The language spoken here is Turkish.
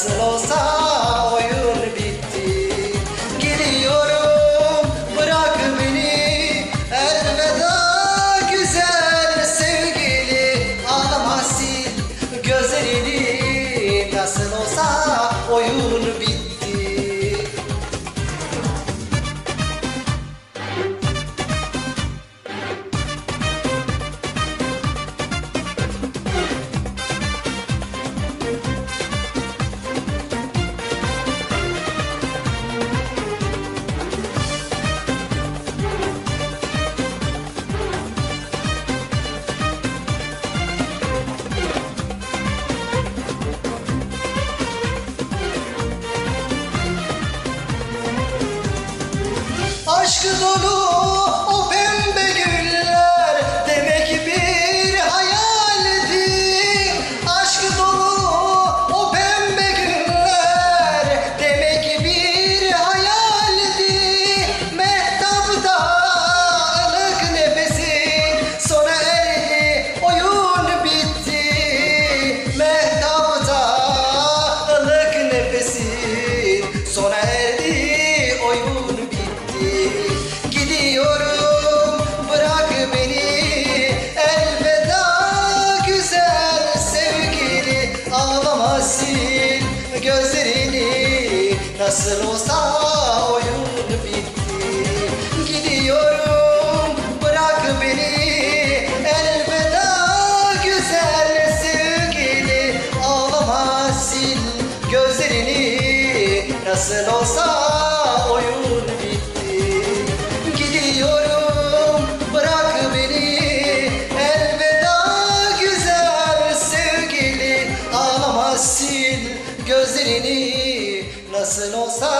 nasıl olsa oyun bitti. Geliyorum bırak beni. Elveda güzel sevgili Ağlama sil gözlerini. Nasıl olsa oyun aşk dolu sil gözlerini Nasıl olsa oyun bitti. Gidiyorum bırak beni Elveda güzel sevgili Ağlama sil gözlerini Nasıl olsa Barcelosa